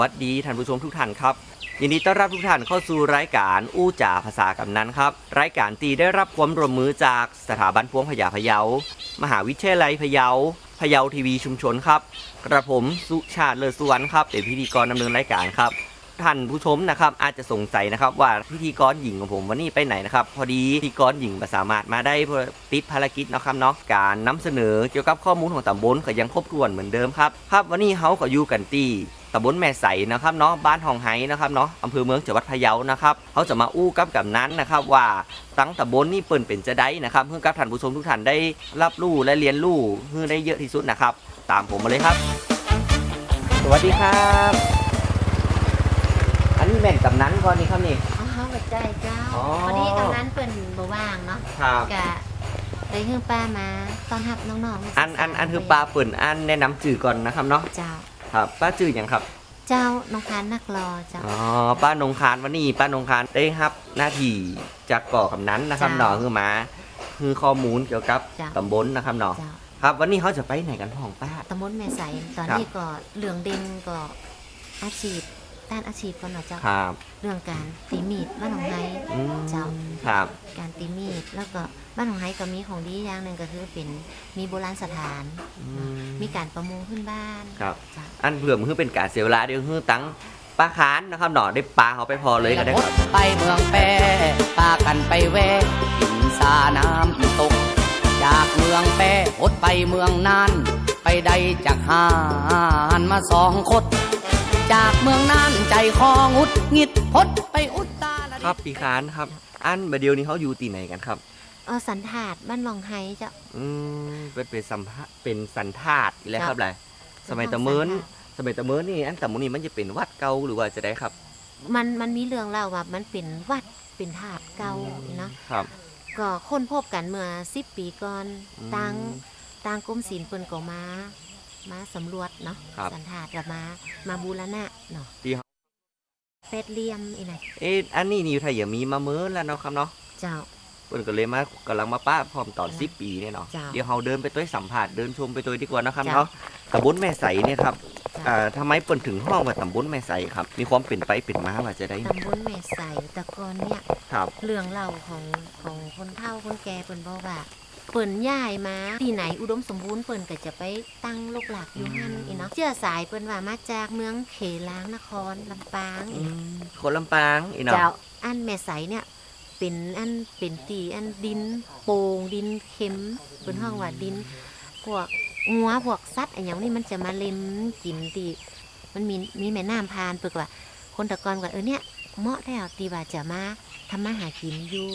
สวัสดีท่านผู้ชมทุกท่านครับยินดีต้อนรับทุกท่านเข้าสู่รายการอู้จ่าภาษากำนันครับ รายการตีได้รับความร่วมมือจากสถาบันพวงพยาพะเยา มหาวิทยาลัยพะเยาพะเยาทีวีชุมชนครับ กระผมสุชาติเลอสุวรรณครับเป็นพิธีกรดำเนินรายการครับ ท่านผู้ชมนะครับอาจจะสงสัยนะครับว่าพิธีกรหญิงของผมวันนี้ไปไหนนะครับพอดีพิธีกรหญิงม่สามารถมาได้เพราะติดภารกิจนะครับเนาะการนำเสนอเกี่ยวกับข้อมูลของตำบลก็ยังครบถ้วนเหมือนเดิมครับครับวันนี้เขาก็อยู่กันที่ตำบลแม่ใสนะครับเนาะบ้านหองไห้นะครับเนาะอำเภอเมืองจังหวัดพะเยานะครับเขาจะมาอู้กับกับนั้นนะครับว่าตั้งตำบลนี่เปิ่นเป็นจะได้นะครับเพื่อกับท่านผู้ชมทุกท่านได้รับรู้และเรียนรู้เพื่อได้เยอะที่สุดนะครับ ตามผมมาเลยครับ สวัสดีครับ นนี้แม่นกำนันก่อนนี่ครับนี่ อ๋อหัวใจเจ้าอ๋อ พอดีกำนันเปิ่นบ่ว่างเนาะครับกะเลยฮือป้ามาต้อนรับน้องๆอันอันอันคือปลาเปิ่นอันแนะนำจื่อก่อนนะครับเนาะเจ้า ครับป้าจื่ออย่างครับเจ้าน้องคานนักรอเจ้า อ๋อป้านงคารวันนี้ป้านงคารได้รับหน้าที่จากก่อกำนันนะครับจ้ะเนาะคือมาคือข้อมูลเกี่ยวกับจ้ะ ตำบลนะครับเนาะเจ้าครับ วันนี้เขาจะไปไหนกันห้องป้า ตำบลแม่ใสตอนครับนี้ก็เหลืองเด่นก็อาชีพ ด้านอาชีพก่อนเนาะเจ้า ครับ เรื่องการตีมีดบ้านของไฮอืม เจ้า ครับ การตีมีดแล้วก็บ้านของไฮก็มีของดีอย่างหนึ่งก็คือเป็นมีโบราณสถาน อืมีการประมงขึ้นบ้านครับ เจ้าอันเผื่อมันคือเป็นการเสียเวลาเดี๋ยวคือตั้งปลาคานนะครับเนาะได้ปลาเขาไปพอเลยก็ได้ครับ ไปเมืองแปรพากันไปแวะกินซาน้ำตก จากเมืองแปรหดไปเมืองนานไปได้จากหานมาสองคด จากเมืองนานใจคองุดงิดพดไปอุตตาลครับปีคานครับ อันบดเดียวนี้เขาอยู่ตีไหนกันครับเออสันถาดบ้านหลองไฮเจ้าอืมเป็นเป็นสัมภาเป็นสันธาตุอีกแล้วครับครับเลยสมัยตะเมินสมัยตะเมินนี่อันตะมุนี่มันจะเป็นวัดเก่าหรือว่าจะได้ครับ มันมันมีเรื่องเล่าว่ามันเป็นวัดเป็นถาดเก่าเนาะครับ ก็ค้นพบกันเมื่อสิบปีก่อนอืมต่างต่างกรมศิลป์เปิ้นก็มา มาสำรวจเนาะครับสันถาดกับมามาบูรณะเนาะที่เขาเป็ดเหลี่ยมอีไหนเอ๊ะอันนี้นี่อยู่ไทยอย่ามีมาเมินแล้วเนาะครับเนาะเจ้า เพิ่นก็เลยมากำลังมาป้าพร้อมตอนสิบปีเนี่ยเนาะจ้ะเดี๋ยวเราเดินไปตัวสัมผัสเดินชมไปตัวดีกว่านะครับจ้ะ เนาะตำบลแม่ใสเนี่ยครับจ้ะอ่าทำไมเปิ่นถึงห้องว่าตำบลแม่ใสครับ มีความเป็นไปเป็นมาว่าจะได้ตำบลแม่ใสแตะกอนเนี่ย ครับ เรื่องเล่าของของคนเฒ่าคนแก่เปิ้นบอกว่า เปิ้นย้ายมาที่ไหนอุดมสมบูรณ์เปิ้นก็จะไปตั้งลกหลักอยู่หั่นอีเนาะเชื่อสายเปิ้นว่ามาจากเมืองเขลางนครลำปางอีอืเนาะมคนลำปางอีเนาะเจ้าอันแม่ใสเนี่ยเป็นอันเป็นตีอันดินโป่งดินเค็มเป็นห้องว่าดินพวกงัวพวกสัตว์อะไรอย่างนี้มันจะมาเล็มกินตีมันมีมีแม่น้ำพานเปิกว่าคนตะกอนว่าเออเนี่ยเหมาะแล้วตีว่าจะมาทำมาหากินอยู่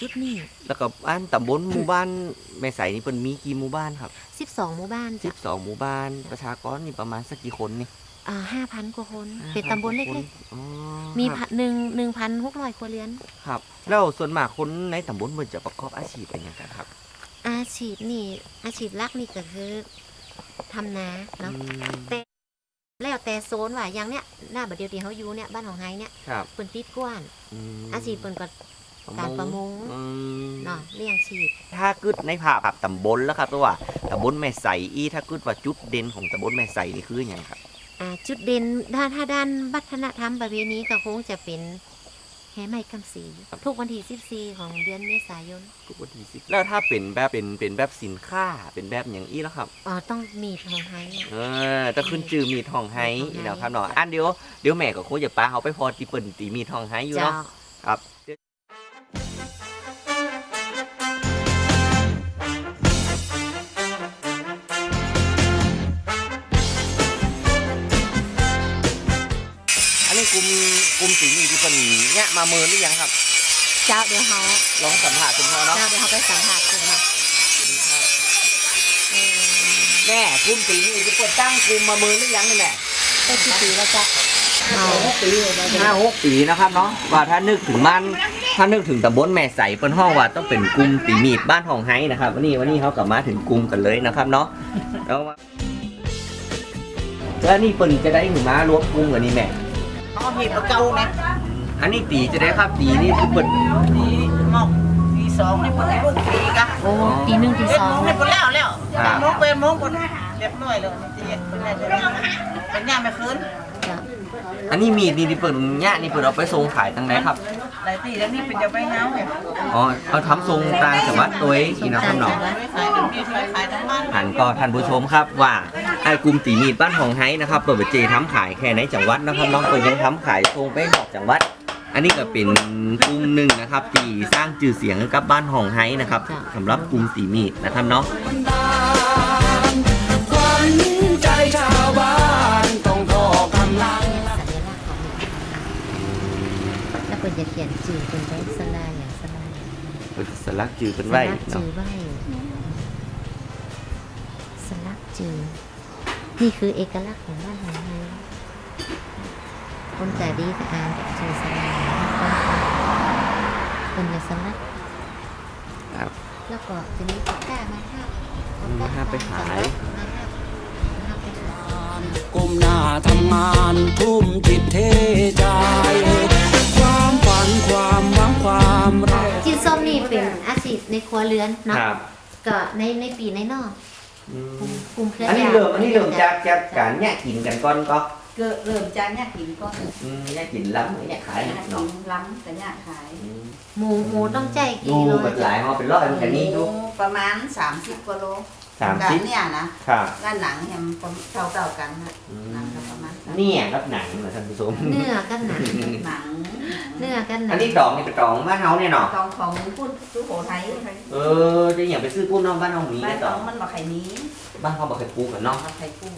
จุดนี้แล้วก็อันตำบลหมู่บ้านแม่ใสนี่เปิ่นมีกี่หมู่บ้านครับสิบสองหมู่บ้านสิจ้ะบสองหมู่บ้านประชากรนี่ประมาณสักกี่คนนี่อ่าห้าพันกว่าคน เป็นตำบลเล็กๆอ๋อๆ มีครับพันหนึ่งหนึ่งพันหกร้อยครัวเรือน ครับแล้วส่วนมากคนในตำบลมันจะประกอบอาชีพเป็นอย่างไรครับอาชีพนี่ อาชีพหลักนี่ก็คือทำนาเนาะ อืมแล้วแต่โซนว่าอย่างเนี้ยหน้าบัดเดียวที่เขาอยู่เนี่ยบ้านของไฮเนี่ยครับเปินติดกว้านมอาชีพเปินก็ การประมงอืมเนาะเลี้ยงชีพ ถ้ากึดในภาพแบบตำบลแล้วครับเพราะว่าตำบลแม่ใสอีถ้ากึดว่าจุดเด่นของตำบลแม่ใสนี่คืออย่างครับอ่าจุดเด่นถ้าถ้าด้านวัฒนธรรมประเพณีก็คงจะเป็นแห่ไม้กำสีทุกวันที่14ของเดือนเมษายนทุกวันที่สิบแล้วถ้าเป็นแบบเป็นเป็นแบบสินค้าเป็นแบบอย่างอี้แล้วครับ อ๋อต้องมีของไฮอะเออถ้าขึ้นจือมีทองไฮอีกแล้วครับเนาะอันเดียวเดี๋ยวแม่ก็คงจะปาเขาไปพอตีเปิ่นตีมีทองไฮอยู่เจ้าเนาะ ครับ กลุ่มสีมีที่เป็นเนี่ยมาเมินหรือยังครับ เจ้าเดี๋ยวเขาลองสัมผัสคุณพ่อเนาะเจ้าเดี๋ยวเขาไปสัมผัสกันเนาะเออแม่กลุ่มสีนี่ที่เปิดตั้งกลุ่มมาเมินหรือยังนี่แม่เป็นกี่ปีแล้วจ้ะเอาห้าหกปีนะครับเนาะว่าถ้านึกถึงมันถ้านึกถึงตำบลแม่ใสเปิ้นห้องว่าต้องเป็นกลุ่มตีมีดบ้านห้องไฮนะครับ วันนี้วันนี้เขากลับมาถึงกลุ่มกันเลยนะครับเนาะแล้วมาแล้วนี่เปิ้นจะได้ถึงมารวมกลุ่มกันนี่แม่ เขาเห็ดเก่าไหมอันนี้ตีจะได้ครับตีนี่คือเปิ้นตีหมอกตีสองนี่เพิ่นให้ลูกตีกะโอ้ตีหนึ่งตีเฮ็ดสองโมงให้เพิ่นแล้วแล้วโมงเป็นโมงเพิ่นเรียบร้อยแล้วนี่สิเฮ็ดเพิ่นได้เลยเป็นย่ามไปคืน จ้ะอันนี้มีดนี่ที่เปิดเนี่ยนี่เปิดเอาไปส่งขายตั้งไหนครับ ลายตีแล้วนี่เป็นจะไปเงาเอ๋อเอาทำทรงตางจังหวัดตัวเองอีนะครับเนาะไม่ขายกันพี่ขายขายทั้งบ้านหันก็ท่านผู้ชมครับว่าไอ้กลุ่มตีมีดบ้านหองไฮนะครับเปิดไปเจทำขายแค่ในจังหวัดนะครับน้องเปิดยังทำขายทรงไปนอกจังหวัด อันนี้ก็เป็นกลุ่มหนึ่งนะครับที่สร้างชื่อเสียงให้กับบ้านหองไฮนะครับสำหรับกลุ่มตีมีดนะครับเนาะ บ้านแล้วคนจะเขียนจื่อเป็นไว้สลายอย่างสลายเปิดสลักชื่อเป็นสไว้ลักจืเนาะอไว้สลักจือนี่คือเอกลักษณ์ของบ้านของไทยคนแต่ดีก็อ่านจือสลายคนจะสลัก ครับ แล้วก็จะมีปากกามาห้าอืมมาห้าไปขาย มาห้ามาห้าไปขาย ก้มหน้าทำงานทุ่มจิตเทใจ ความฝันความหวังความรักกินส้มนี่เป็นอาชีพในครัวเรือนเนาะครับก็ในในปีในนอกอืมกลุ่มกลุ่มเครืออันนี้ญาติเริ่มอันนี้เริ่มจากจากการแยกกินกันก่อนก็เกิดเริ่มจากเนี่ยกินก็อืมแยกกินล้ำแยกขายเนี่ยเนาะกินล้ำแต่เนี่ยขายอืมหมูหมูต้องใจกี่ดูโลแบบหลายห่อเป็นร้อยมันกันนี่ดูประมาณ 30กว่าโลสามสิบเนี่ยนะครับด้านหนังเนี่ยมันเท่าเท่าๆกันนะอืมหนังก็ประมาณสามเนี่ยครับหนังนะท่านผู้ชม เนื้อกันหนังหนังเนื้อ กันหนัอังนนี้ดอกนี่เป็นดอกบ้านเฮาเนี่ยเนาะกองของพูดสุโขทัยเออจะอย่างไปซื้อปุ้นน้องบ้านเฮามีบ้าแน่นดน้ออกงมันมาไข่นี้บ้านเขาบอกเคยปลูกกันเนาะมาไข่กู้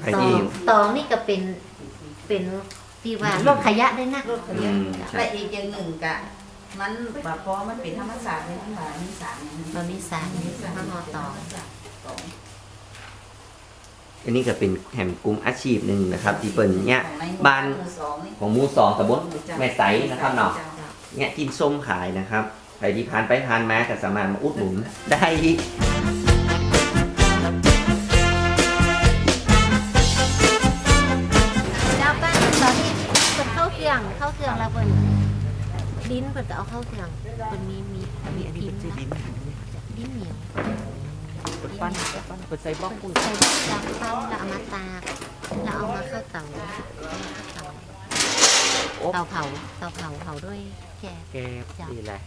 ไผ่ตอที่งตองนี่ก็เป็นเป็นที่ว่าลดขยะได้นะรถเขาเรียกและอีกอย่างหนึ่งกะมันแบบพอมันเป็นธรรมศาสตร์ในที่ว่ามีสารเนี่ยเรามีสารนี่ข้างนอกตอง อันนี้ก็เป็นแห่งกลุ่มอาชีพหนึ่งนะครับ ที่เปิ่นเนี่ยบ้านของหมู่สองตำบลแม่ไสนะครับเนาะเนี่ยกินส้มขายนะครับใครที่ผ่านไปผ่านมาก็สามารถมาอุดหนุนได้เจ้าป้าตอนที่เปิดเข้าเครื่องเข้าเครื่องแล้วเปิดลิ้นเปิดก็เอาเข้าเครื่องเปิดมีมีมีพิมพ์นะลิ้นเหนียว ปั้นปั้นเปิดใส่บล็อกปุ้นใส่จางเข้าแล้วเอามาตากแล้วเอามาเข้าเตาเตาเผาเตาเผาเผาด้วยแกบแกดีแหละ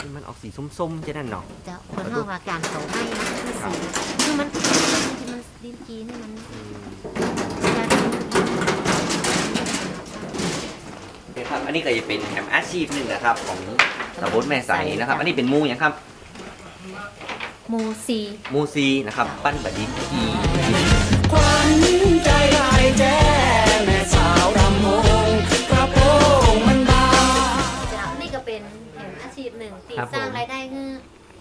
นี่มันออกสีส้มๆจะนั่นเนาะเจ้าคนห้องว่าการเผาไหม้นะคือสีคือมันที่มันลิ้นจีนี่มันโอเคครับอันนี้ก็จะเป็นแหมอาชีพหนึ่งนะครับ ของตำบลแม่ใสนะครับ อันนี้เป็นหมูอย่างครับห มูซีหมูซีนะครับ ปั้นบดินทีขวัญใจไอ้แจ้แม่สาวรำวงกระโปรงมันบานเจ้านี่ก็เป็นแห่งอาชีพหนึ่งที่สร้างรายได้ให้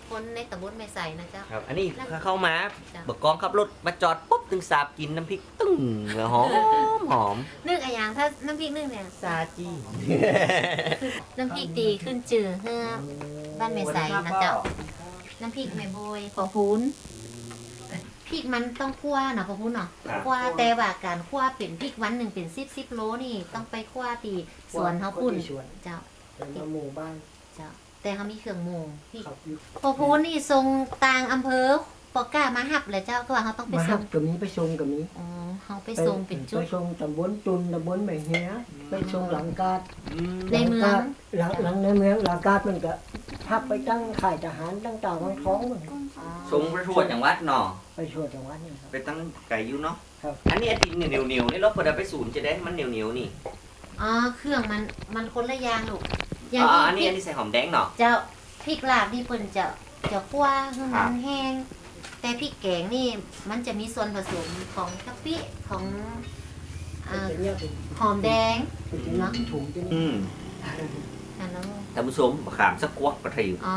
คนในตำบลแม่ใสนะเจ้าครับ อันนี้เข้ามาเบิกกองขับรถมาจอดปุ๊บถึงสาบกินน้ำพริกตึ้งหอมหอมนึ่งอะไรอย่างถ้าน้ำพริกนึ่งเนี่ยซาจีน้ำพริกดีขึ้นจืดเฮือบ้านแม่ใสนะเจ้า น้ำพริกแม่โบยขอพูนพริกมันต้องคั่วเนาะขอพูนเนาะครับ คั่วแต่ว่าการคั่วเป็นพริกวันหนึ่งเป็นสิบสิบโลนี่ต้องไปคั่วตีสวนเขาปุ่นเจ้าเป็นมาหมู่บ้านเจ้าแต่เขามีเครื่องโมงพริก ครับอยู่ พอพูนนี่ทรงต่างอำเภอ ปอกล้ามาหับเลยเจ้าก็ว่าเขาต้องไปมาส่หังบกับนี้ไปชงกับนี้อ๋อเขาไปส่งเป็นจุไปดชงตำบลจุนตำบลแม่เฮียไปชงหลังกาดในเมือง หลังหลังในเมืองหลังกาดมันก็หับไปตั้งข่ายทหารตั้งตาวังท้องมันทรงประทวดอย่างวัดเนาะไปช่วยจังหวัดนี่ครับ ไปตั้งไก่อยู่เนาะครับ อันนี้ดินเหนียวเหนียวๆนี่เราเปิดเอาไปศูนย์จะได้มันเหนียวเหนียวๆนี่อ๋อเครื่องมันมันคนละอย่างลูกออ๋ย่างอที่อันพนี้ริอักนนี้ใส่หอมแดงเนาะ เจ้าพริกลาบนี่เปิ้นจะจะคั่วให้ครัมันบแห้ง แต่พริกแกงนี่มันจะมีส่วนผสมของกะปิของอ่าเป็นเนี่ยเป็นหอมแดงเป็นเนาะถุงจะอืนี่มอันนั้นท่านผู้ชมมะขามสักกวกกระทิวอ๋อ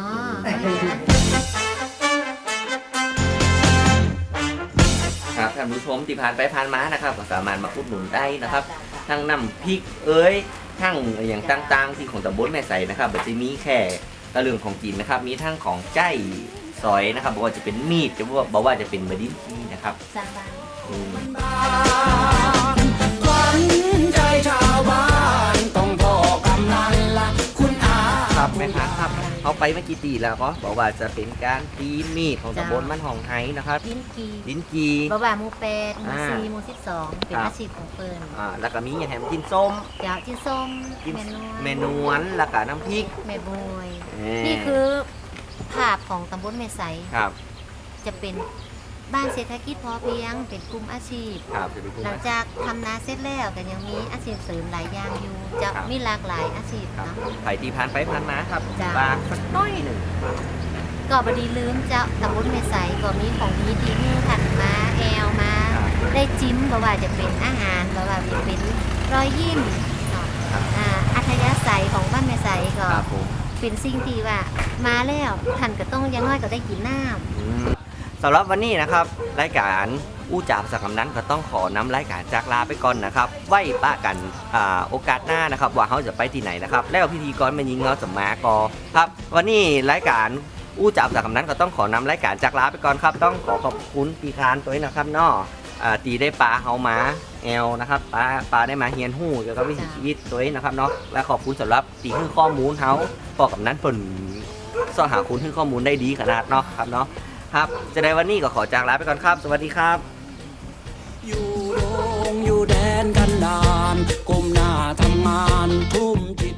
ครับท่านผู้ชมที่ผ่านไปผ่านมานะครับก็สามารถมาอุดหนุนได้นะครับ ทั้งน้ำพริกเอ้ยทั้งอย่างต่างๆที่ของตำบลแม่ใสนะครับมันจะมีแค่กระเรื่องของกินนะครับ มีทั้งของใจ ซอยนะครับบอกว่าจะเป็นมีดจะว่าบอกว่าจะเป็นบดินทีนะครับสร้างบ้านอืมขวัญใจชาวบ้านต้องพอกำนันละคุณอาครับแม่ค้าครับจเขาไปเมื่อกี่ตีแล้วก็บอกว่าจะเป็นการตีมีดของตำบลมันหองไห้นะครับดินกีลิ้นกี บ่ว่าหมู่แปดหมู่อ่าสี่หมู่สิบสองเป็นครับ อาชีพของเปิ้นอ่าแล้วก็มีอย่างแฮมกินส้มเจ้าจิ้นส้มกินเมนูเมนวนแล้วก็น้ำพริก แม่บวยเอ่อนี่คือ ภาพของตำบลแม่ไสครับ จะเป็นบ้านเศรษฐกิจพอเพียง เป็นกลุ่มอาชีพ ครับจะเป็นผู้หลังมา จากทำนาเสร็จแล้วก็ยังมีอาชีพเสริมหลายอย่างอยู่ จะครับ มีหลากหลายอาชีพครับเนาะ ไผ่ตีพานไปพานมาครับจ้ะ บางสักน้อยหนึ่งก็บดีลืมเจ้าตำบลแม่ไสก็มีของดีที่ฮือขันมาแอลมา ครับ ได้จิ้มบ่ว่าจะเป็นอาหารบ่ว่าจะเป็นรอยยิ้มเนาะครับ อ่าอัธยาศัยของบ้านแม่ไสก็ ครับผม เป็นสิ่งที่ว่ามาแล้วท่านก็ต้องอยังน้อยก็ได้กินน้ำ อืมสำหรับวันนี้นะครับรายการอู้จาบสักคำนั้นก็ต้องขอนำรายการจากลาไปก่อนนะครับ ไว้ป้ากันอ่าโอกาสหน้านะครับ ว่าเขาจะไปที่ไหนนะครับ แล้วพิธีกรเป็นยิงเราจะมากอครับ วันนี้รายการอู้จาบสักคำนั้นก็ต้องขอนำรายการจากลาไปก่อนครับ ต้องขอขอบคุณปีคานตัวนี้นะครับเนาะอ่า ตีได้ปลาเฮาหมาแอลนะครับปลาปลาได้มาเฮียนหู้เกี่ยวกับวิถีชีวิตตัวนี้นะครับเนาะและขอบคุณสำหรับตีให้ข้อมูลเฮาพอกับนั้นผลสอหาคุณให้ข้อมูลได้ดีขนาดเนาะครับเนาะครับ จะได้วันนี้ก็ขอจากลาไปก่อนครับ สวัสดีครับ อยู่โรงอยู่แดนกันดานก้มหน้าทำงานทุ่มจิต